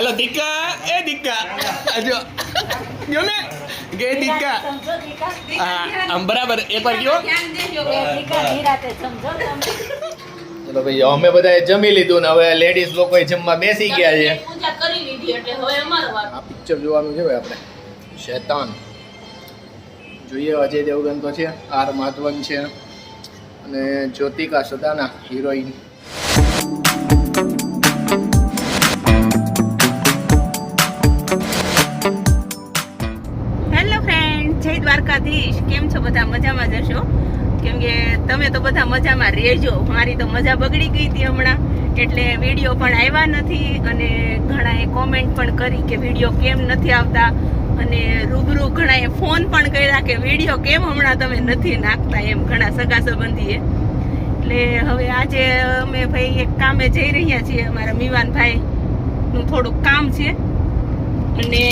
હાલો દીકા એ દીકા આજો જો ને કે દીકા હા આમ બરાબર એકવાર કયો ચલો ભાઈ અમે બધાએ જમી લીધું ને હવે લેડીઝ લોકો જમવા બેસી ગયા છે પૂજા કરી લીધી એટલે હવે અમારો વારો. આ પિક્ચર જોવાનું છે ભાઈ આપણે શેતાન જોઈએ અજય દેવગન તો છે આર માધવન છે અને જ્યોતિકા સદાના હિરોઈન તમે તો બધા મજામાં રહેજો. મારી તો મજા બગડી ગઈ હતી હમણાં. એટલે વીડિયો પણ આવ્યા નથી અને ઘણાએ કોમેન્ટ પણ કરી કે વીડિયો કેમ નથી આવતા. અને રૂબરૂ ઘણાએ ફોન પણ કર્યા કે વીડિયો કેમ હમણાં તમે નથી નાખતા એમ ઘણા સગા સંબંધીએ. એટલે હવે આજે અમે ભાઈ એક કામે જઈ રહ્યા છીએ, અમારા મીવાનભાઈનું થોડુંક કામ છે. અને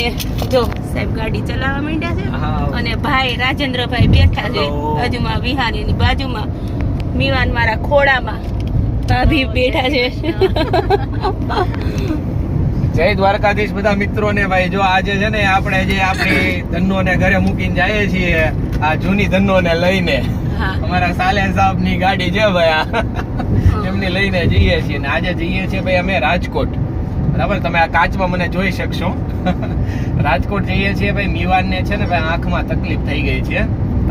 જો સાહેબ ગાડી ચલાવવા માંડ્યા છે અને ભાઈ રાજેન્દ્રભાઈ બેઠા છે. બાજુમાં વિહારીની બાજુમાં મીવાન મારા ખોડામાં ભાભી બેઠા છે. જય દ્વારકાધીશ બધા મિત્રોને ભાઈ જો આજે છે ને આપણે જે આપણી ધનોને ઘરે મૂકીને જઈએ છીએ આ જૂની ધનોને લઈને. અમારા સાલે સાહેબની ગાડી છે ભાઈ એમની લઈને જઈએ છીએ ને. આજે જઈએ છીએ ભાઈ અમે રાજકોટ. બરાબર? તમે આ કાચમાં મને જોઈ શકશો. રાજકોટ જઈએ છીએ ભાઈ મીવાન ને છે ને ભાઈ આંખમાં તકલીફ થઈ ગઈ છે.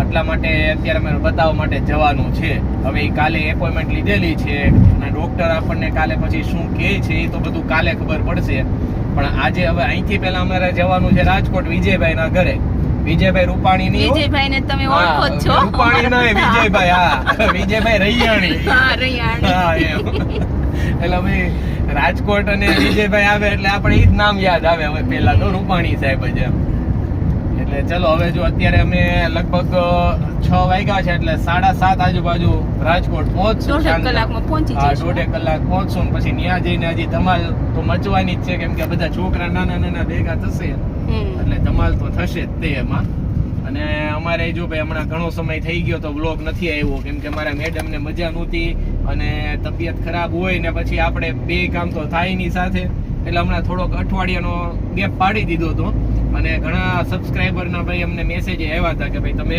એટલા માટે અત્યારે અમે બતાવવા માટે જવાનું છે. હવે એ કાલે એપોઇન્ટમેન્ટ લીધેલી છે અને ડોક્ટર આપણને કાલે પછી શું કહે છે એ તો બધું કાલે ખબર પડશે. પણ આજે હવે અહીંથી પહેલા અમારે જવાનું છે રાજકોટ વિજયભાઈ ના ઘરે. વિજયભાઈ રૂપાણી ની વિજયભાઈ ને તમે ઓળખો છો. રૂપાણી ના વિજયભાઈ હા. વિજયભાઈ રૈયાણી. હા રૈયાણી. હા એટલે ભાઈ રાજકોટ અને વિજયભાઈ આવે એટલે આપણે એ જ નામ યાદ આવે હવે પેલા તો રૂપાણી સાહેબ જ એમ. એટલે ચલો હવે જો અત્યારે અમે લગભગ છ વાગ્યા છે એટલે સાડા સાત આજુબાજુ રાજકોટ પહોંચશું. દોઢેક કલાક પહોંચશું પછી ત્યાં જઈને હજી ધમાલ તો મચવાની જ છે કેમ કે બધા છોકરા નાના નાના ભેગા થશે. એટલે ધમાલ તો થશે જ તે એમાં. અને અમારે જો ભાઈ હમણાં ઘણો સમય થઈ ગયો તો વ્લોગ નથી આવ્યો કેમ કે મારા મેડમ ને મજા નહોતી. અને તબિયત ખરાબ હોય ને પછી આપણે બે કામ તો થાયની સાથે. એટલે હમણાં થોડોક અઠવાડિયાનો ગેપ પાડી દીધો હતો. અને ઘણા સબસ્ક્રાઈબરના ભાઈ અમને મેસેજ આવ્યા હતા કે ભાઈ તમે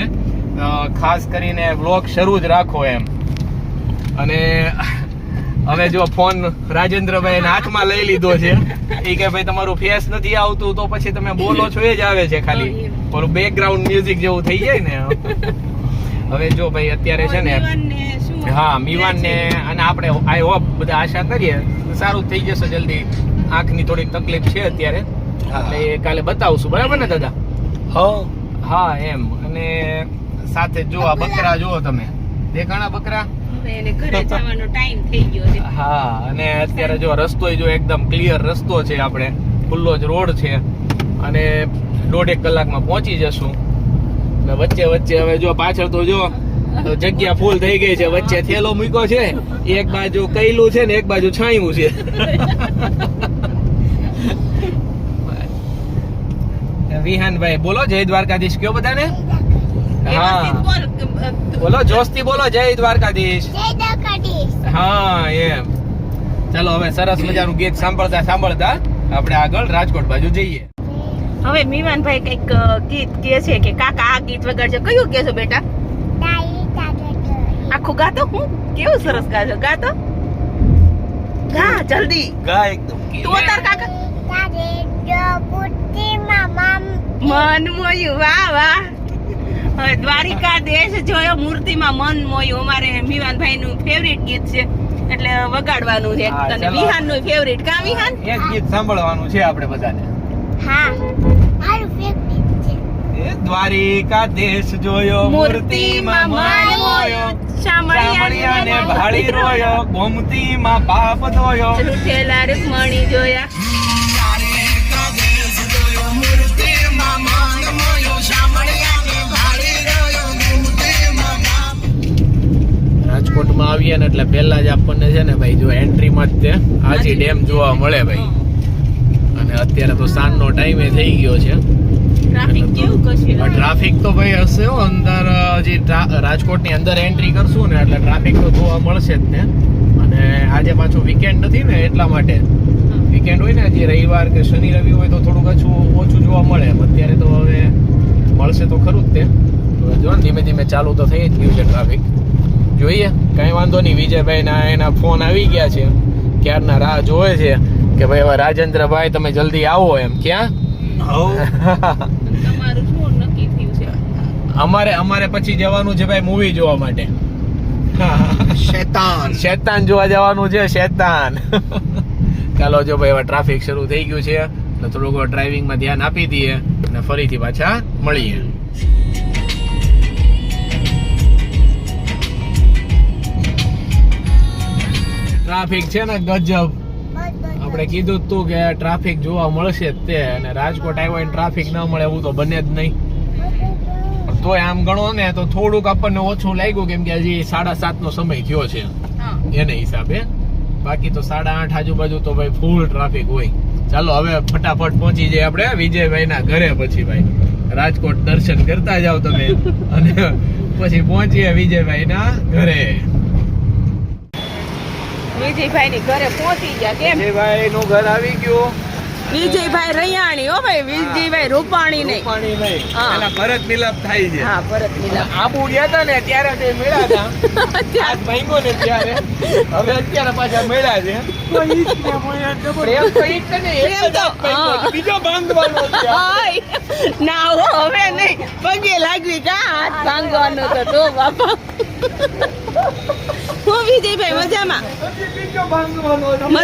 ખાસ કરીને વ્લોગ શરૂ જ રાખો એમ. અને હવે જો ફોન રાજેન્દ્રભાઈ હાથમાં લઈ લીધો છે. એ કે ભાઈ તમારું ફેસ નથી આવતું તો પછી તમે બોલો છો એ જ આવે છે ખાલી. ઓલું બેકગ્રાઉન્ડ મ્યુઝિક જેવું થઈ જાય ને. હવે જો ભાઈ અત્યારે છે ને હા મીવાન ને અને આપણે આઈ હોપ બધા આશા કરીએ સારું થઈ જશે જલ્દી. આંખની થોડીક તકલીફ છે અત્યારે એટલે એ કાલે બતાવશું. બરાબર ને દાદા? હા. એમ. અને સાથે જો આ બકરા જુઓ તમે. દેખાણા બકરા? એને ઘરે જવાનો ટાઈમ થઈ ગયો છે. હા અને અત્યારે જો રસ્તો જો એકદમ ક્લિયર રસ્તો છે આપણે. ખુલ્લો જ રોડ છે. અને દોઢેક કલાકમાં પહોંચી જશું. ને વચ્ચે વચ્ચે હવે જો પાછળ તો જો તો જગ્યા ફૂલ થઈ ગઈ છે. વચ્ચે થેલો મૂક્યો છે એક બાજુ કૈલું છે ને એક બાજુ છાયું છે. વિહાનભાઈ બોલો જય દ્વારકાધીશ. કયો બધાને? હા. બોલો જોશથી બોલો જય દ્વારકાધીશ. હા એમ. ચાલો હવે સરસ મજાનું ગીત સાંભળતા સાંભળતા આપણે આગળ રાજકોટ બાજુ જઈએ. હવે મીવાનભાઈ કંઈક ગીત કે છે કે કાકા આ ગીત વગાડજો કયું કે છો બેટા આખું ગાતો હું? કેવું સરસ ગાજો. ગાતો? ગા જલ્દી. ગા એકદમ તું અતાર કાકા? મન મોયું. વાહ વાહ. હવે દ્વારિકા દેશ જોયો મૂર્તિમાં મન મોયું. અમારે મીવાનભાઈ નું ફેવરિટ ગીત છે. એટલે વગાડવાનું છે. અને. વિહાનનું ફેવરિટ કા વિહાન? એક ગીત સાંભળવાનું છે આપણે બધાને. એ દ્વારિકા દેશ જોયો મૂર્તિમાં મન મોયો શામળિયાને ભાળી રોયો ગોમતીમાં બાપ ધોયો. રૂઠેલા રૂકમણી જોયા. રાજકોટમાં આવીએ ને એટલે પહેલા જ આપણને છે ને ભાઈ જો એન્ટ્રીમાં જ તે હાજી. ડેમ જોવા મળે ભાઈ. અને અત્યારે તો સાંજનો ટાઈમે થઈ ગયો છે. ટ્રાફિક કેવું ટ્રાફિક તો ભાઈ હશે હો અંદર હજી રાજકોટની અંદર એન્ટ્રી કરશું ને એટલે ટ્રાફિક તો જોવા મળશે જ ને. અને આજે પાછું વીકેન્ડ નથી ને એટલા માટે. વીકેન્ડ હોય ને જે રવિવાર કે શનિ રવિ હોય તો થોડુંક ઓછું ઓછું જોવા મળે. અત્યારે તો હવે મળશે તો ખરું જ તે. જો ને ધીમે ધીમે ચાલુ તો થઈ જ ગયું છે ટ્રાફિક જોઈએ કાંઈ વાંધો નહીં. વિજયભાઈના એના ફોન આવી ગયા છે. ક્યારના રાહ જોવે છે. કે ભાઈ હવે રાજેન્દ્રભાઈ તમે જલ્દી આવો એમ. ક્યાં? તમારું શું નક્કી થયું છે? અમારે અમારે પછી જવાનું છે ભાઈ મૂવી જોવા માટે. શેતાન. શેતાન જોવા જવાનું છે શેતાન. ચાલો જો ભાઈ હવે ટ્રાફિક શરૂ થઈ ગયું છે એટલે થોડુંક ડ્રાઇવિંગમાં ધ્યાન આપી દઈએ અને ફરીથી પાછા મળીએ. ટ્રાફિક છે ને ગજબ. આપણે કીધું તું કે ટ્રાફિક જોવા મળશે જ તે અને રાજકોટ આવ્યો એને ટ્રાફિક ન મળે એવું તો બને જ નહીં. તો તોય આમ ગણો ને તો થોડુંક આપણને ઓછું લાગ્યું કેમ કે હજી સાડા સાત નો સમય થયો છે. એને હિસાબે. બાકી તો સાડા આઠ આજુબાજુ તો ભાઈ ફૂલ ટ્રાફિક હોય. ચાલો હવે ફટાફટ પહોંચી જઈએ આપણે વિજયભાઈ ના ઘરે પછી ભાઈ. રાજકોટ દર્શન કરતા જાઓ તમે. અને પછી પહોંચીએ વિજયભાઈ ના ઘરે. વિજયભાઈ ની ઘરે પહોંચી ગયા કેમ? વિજયભાઈ નું ઘર આવી ગયું. વિજયભાઈ રૈયાણી હો ભાઈ વિજયભાઈ રૂપાણી નહીં રૂપાણી નહીં. હા. ભરત મિલાપ થાય છે. હા ભરત મિલાપ આબુ ગયા હતા ને ત્યારે તે મેળા હતા. આજ ભાંગ્યો ને ત્યારે. હવે અત્યારે પાછા મેળા છે. ને, હવે નહીં. પગે લાગવી કા હાથ ભાંગવાનો તો તો બાપા. હું વિજયભાઈ મજામાં.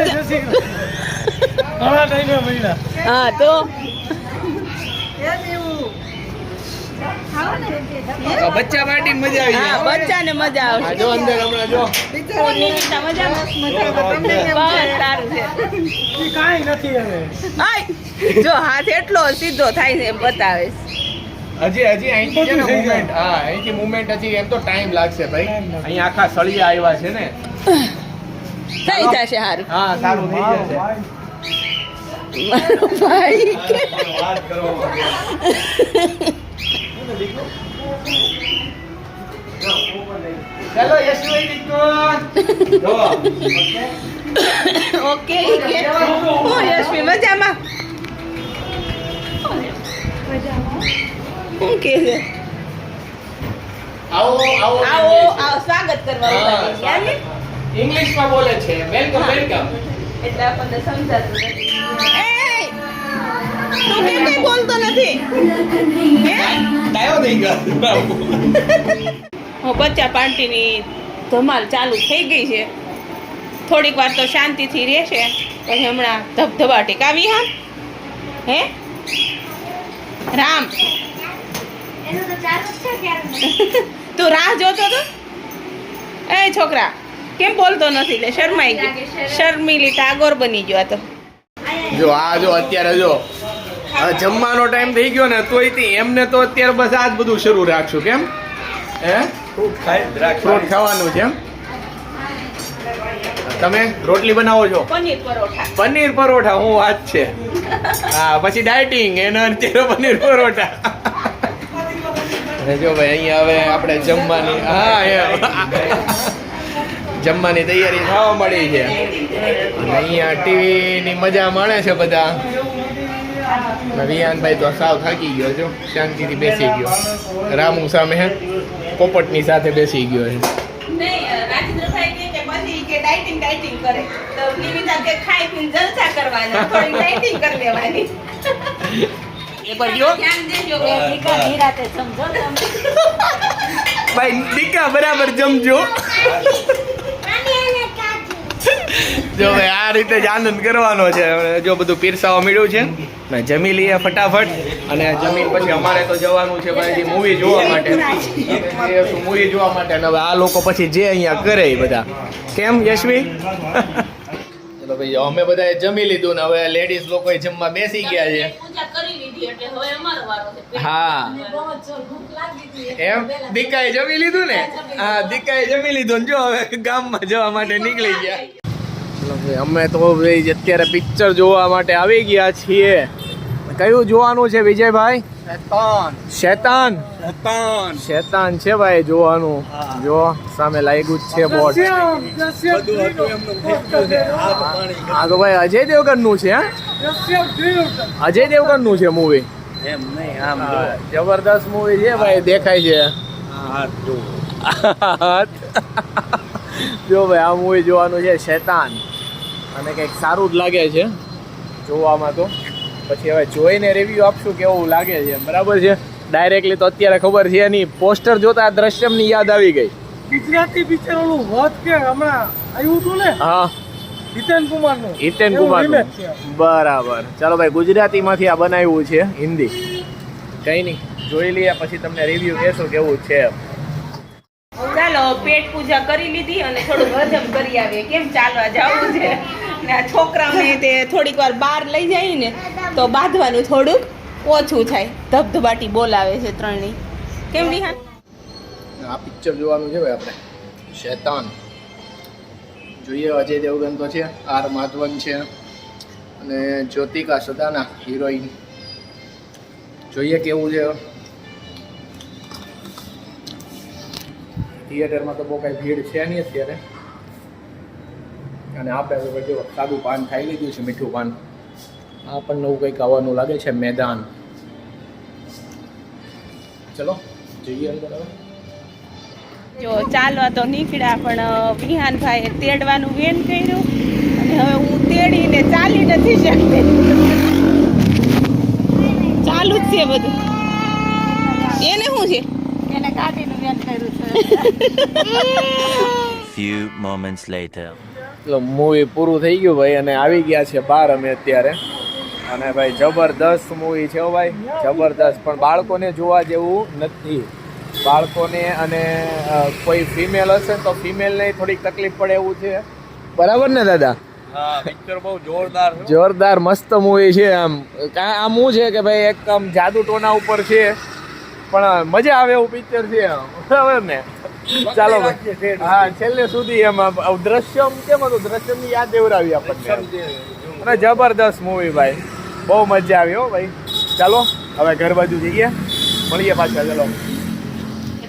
છે. હા તો. બચ્ચા પાર્ટી મજા આવી હા બચ્ચાને મજા આવશે. જો અંદર હમણાં જો. હું મજા બસ સારું છે. કાંઈ નથી હવે. આય જો હાથ એટલો સીધો થાય છે એમ બતાવે હજી હજી અહીંથી છે ને movement, હા અહીંથી મુવમેન્ટ હજી એમ તો ટાઈમ લાગશે ભાઈ. અહીં આખા સળિયા આવ્યા છે ને. થઈ જશે સારું હા સારું થઈ જશે. મારો ભાઈ. વાત કરો ચાલો યશભાઈ દીકરો ઓકે ઓ યશવી મજામાં? શું કે છે? આવો આવો આવો આવો સ્વાગત કરવા ને? ઇંગ્લિશમાં બોલે છે. વેલકમ વેલકમ એટલે આપણને સમજાતું નથી. તું કેમ કઈ બોલતો નથી? ડાયો થઈ ગયો. હું બચ્ચા પાર્ટીની ધમાલ ચાલુ થઈ ગઈ છે. થોડીક વાર તો શાંતિથી રહેશે પછી હમણાં ધબધબા ટેકાવી હા? હે? રામ. તું રાહ જોતો તો? એ છોકરા કેમ બોલતો નથી લે? શરમાઈ ગયો. શર્મિલી ટાગોર બની ગયો આ તો. જો આ જો અત્યારે જો. જમવાનો ટાઈમ થઈ ગયો ને તોય તે એમને તો અત્યારે બસ આ જ બધું શરૂ રાખશું કેમ? હે? ફ્રૂટ ખાય ફ્રૂટ ખાવાનું છે એમ? તમે રોટલી બનાવો છો? પનીર પરોઠા. પનીર પરોઠા હું વાત છે. હા પછી ડાયટિંગ એના અત્યારે પનીર પરોઠા. અને જો ભાઈ, અહીંયા હવે આપણે જમવાની હા જમવાની તૈયારી થવા મળી છે. અને અહીંયા ટીવી ની મજા માણે છે બધા. રિયાનભાઈ તો સાવ થાકી ગયો છો શાંતિથી બેસી ગયો. રામુ સામે પોપટની સાથે બેસી ગયો છે. ગયો ભાઈ દીકા બરાબર જમજો. જો ભાઈ આ રીતે જ આનંદ કરવાનો છે. હવે જો બધું પીરસાવા મળ્યું છે ને જમી લઈએ ફટાફટ. અને જમીન પછી અમારે તો જવાનું છે ભાઈ મૂવી જોવા માટે. મૂવી જોવા માટે? અને હવે આ લોકો પછી જે અહીંયા કરે એ બધા. કેમ યશવી? ભાઈ અમે બધા જમી લીધું ને હવે લેડીઝ લોકો જમવા બેસી ગયા છે. પૂજા કરી લીધી એટલે હવે અમારો વારો છે. હા. એમ? દીકાએ જમી લીધું ને? હા દીકાએ જમી લીધું ને જો હવે ગામમાં જવા માટે નીકળી ગયા. અમે તો ભાઈ અત્યારે પિક્ચર જોવા માટે આવી ગયા છીએ. કયું જોવાનું છે વિજયભાઈ? શેતાન. શેતાન. શેતાન. શેતાન છે ભાઈ જોવાનું. જો સામે લાગ્યું જ છે પાણી આ તો ભાઈ અજય દેવગનનું છે હા? અજય દેવગનનું છે મૂવી એમ નહીં જબરદસ્ત મૂવી છે ભાઈ દેખાય છે. જો. જો ભાઈ આ મૂવી જોવાનું છે શેતાન. અને કંઈક સારું જ લાગે છે જોવામાં તો. પછી હવે જોઈને રિવ્યુ આપશું કેવું લાગે છે. બરાબર છે? ડાયરેક્ટલી તો અત્યારે ખબર છે નહીં પોસ્ટર જોતા દ્રશ્યમની યાદ આવી ગઈ. ગુજરાતી પિક્ચર ઓલું વધ કે હમણાં આવ્યું હતું ને? હા. હિતેન કુમારનું હિતેન કુમાર બરાબર. ચાલો ભાઈ ગુજરાતીમાંથી આ બનાવ્યું છે હિન્દી. કઈ નહીં જોઈ લઈએ પછી તમને રિવ્યુ કહેશો કેવું છે ચાલો પેટ પૂજા કરી લીધી અને થોડું હજમ કરી આવીએ. કેમ ચાલવા જવું છે? ને છોકરાને તે થોડીક વાર બહાર લઈ જાય ને, તો બાંધવાનું થોડુંક ઓછું થાય. ધબધબાટી બોલાવે છે ત્રણની કેમ વિહાન આ પિક્ચર જોવાનું છે ભાઈ આપણે. શેતાન. જોઈએ અજય દેવગન તો છે, આર માધવન છે, અને જ્યોતિકા સદાના હિરોઈન જોઈએ કેવું છે. થિયેટરમાં તો બહુ કાંઈ ભીડ છે નહીં અત્યારે. અને આપણે હવે જો સાદું પાન ખાઈ લીધું છે મીઠું પાન. આ પણ નવું કંઈક આવવાનું લાગે છે મેદાન. ચલો જઈએ અંદર હવે. જો ચાલવા તો નીકળ્યા પણ વિહાનભાઈએ તેડવાનું વેન કર્યું. અને હવે હું તેડીને ચાલી નથી શકતી. ચાલુ જ છે બધું. એને શું છે? એને કાઢીનું વેન કર્યું Few moments later. એટલે મૂવી પૂરું થઈ ગયું ભાઈ અને આવી ગયા છે બહાર અમે અત્યારે. અને ભાઈ જબરદસ્ત મૂવી છે ભાઈ. જબરદસ્ત. પણ બાળકોને જોવા જેવું નથી. બાળકોને અને કોઈ ફિમેલ હશે તો ફિમેલને થોડીક તકલીફ પડે એવું છે. બરાબર ને દાદા? હા પિક્ચર બહુ જોરદાર જોરદાર મસ્ત મૂવી છે આમ. આમ હું છે કે ભાઈ એક આમ જાદુ ટોના ઉપર છે. પણ મજા આવે એવું પિક્ચર છે. બરાબર ને? ચાલો હા છેલ્લે સુધી એમ દ્રશ્યમ કેમ હતું? દ્રશ્યમની યાદ દેવરાવી આપણને. અને જબરદસ્ત મૂવી ભાઈ. બહુ મજા આવી હો ભાઈ. ચાલો હવે ઘર બાજુ જઈએ. મળીએ પાછા ચાલો.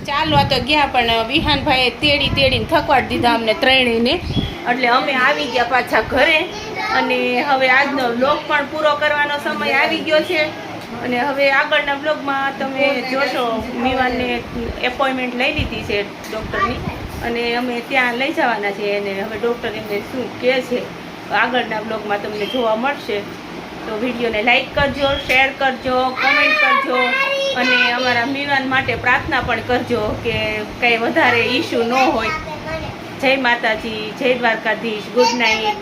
ચાલવા તો ગયા પણ વિહાનભાઈએ તેડી તેડીને થકવાડ દીધા અમને ત્રણેયને. એટલે અમે આવી ગયા પાછા ઘરે. અને હવે આજનો લોક પણ પૂરો કરવાનો સમય આવી ગયો છે. અને હવે આગળના બ્લોગમાં તમે જોશો, મીવાનને એપોઇન્ટમેન્ટ લઈ લીધી છે ડૉક્ટરની અને અમે ત્યાં લઈ જવાના છે અને હવે ડૉક્ટર એમને શું કહે છે, આગળના બ્લોગમાં તમને જોવા મળશે. તો વિડીયોને લાઇક કરજો શેર કરજો કમેન્ટ કરજો. અને અમારા મીવાન માટે પ્રાર્થના પણ કરજો કે કંઈ વધારે ઇશ્યુ ન હોય. જય માતાજી, જય દ્વારકાધીશ ગુડ નાઇટ